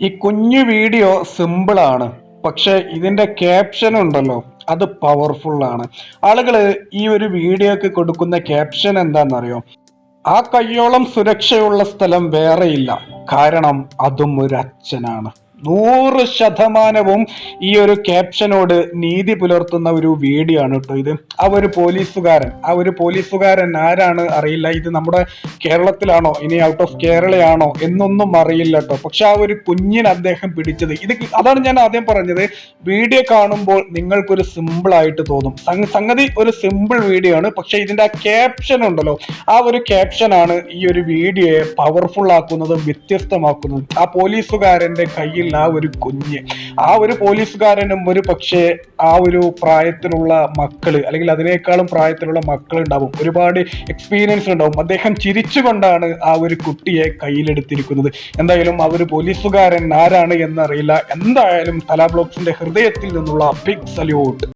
ഈ കുഞ്ഞു വീഡിയോ സിമ്പിളാണ് പക്ഷെ ഇതിന്റെ ക്യാപ്ഷൻ ഉണ്ടല്ലോ അത് പവർഫുൾ ആണ്. ആളുകൾ ഈ ഒരു വീഡിയോക്ക് കൊടുക്കുന്ന ക്യാപ്ഷൻ എന്താണെന്നറിയോ ആ കയ്യോളം സുരക്ഷയുള്ള സ്ഥലം വേറെയില്ല. കാരണം അതും ഒരു അച്ഛനാണ്. നൂറ് ശതമാനവും ഈ ഒരു ക്യാപ്ഷനോട് നീതി പുലർത്തുന്ന ഒരു വീഡിയോ ആണ് കേട്ടോ ഇത്. ആ ഒരു പോലീസുകാരൻ ആ ഒരു പോലീസുകാരൻ ആരാണ് അറിയില്ല. ഇത് നമ്മുടെ കേരളത്തിലാണോ? ഇനി ഔട്ട് ഓഫ് കേരളയാണോ? എന്നൊന്നും അറിയില്ല കേട്ടോ. പക്ഷെ ആ ഒരു കുഞ്ഞിന് അദ്ദേഹം പിടിച്ചത്. ഇത് അതാണ് ഞാൻ ആദ്യം പറഞ്ഞത്. വീഡിയോ കാണുമ്പോൾ നിങ്ങൾക്കൊരു സിമ്പിൾ ആയിട്ട് തോന്നും. സംഗ- സംഗതി ഒരു സിമ്പിൾ വീഡിയോ ആണ്. പക്ഷെ ഇതിന്റെ ആ ക്യാപ്ഷൻ ഉണ്ടല്ലോ. ആ ഒരു ക്യാപ്ഷൻ ആണ് ഈ ഒരു വീഡിയോയെ പവർഫുൾ ആക്കുന്നതും വ്യത്യസ്തമാക്കുന്നതും. ആ പോലീസുകാരന്റെ കയ്യിൽ ആ ഒരു കുഞ്ഞ് ആ ഒരു പോലീസുകാരനും ഒരു പക്ഷേ ആ ഒരു പ്രായത്തിലുള്ള മക്കൾ അല്ലെങ്കിൽ അതിനേക്കാളും പ്രായത്തിലുള്ള മക്കൾ ഉണ്ടാവും ഒരുപാട് എക്സ്പീരിയൻസ് ഉണ്ടാവും. അദ്ദേഹം ചിരിച്ചുകൊണ്ടാണ് ആ ഒരു കുട്ടിയെ കയ്യിലെടുത്തിരിക്കുന്നത്. എന്തായാലും ആ ഒരു പോലീസുകാരൻ ആരാണ് എന്നറിയില്ല. എന്തായാലും തല ബ്ലോക്സിന്റെ ഹൃദയത്തിൽ നിന്നുള്ള ബിഗ് സല്യൂട്ട്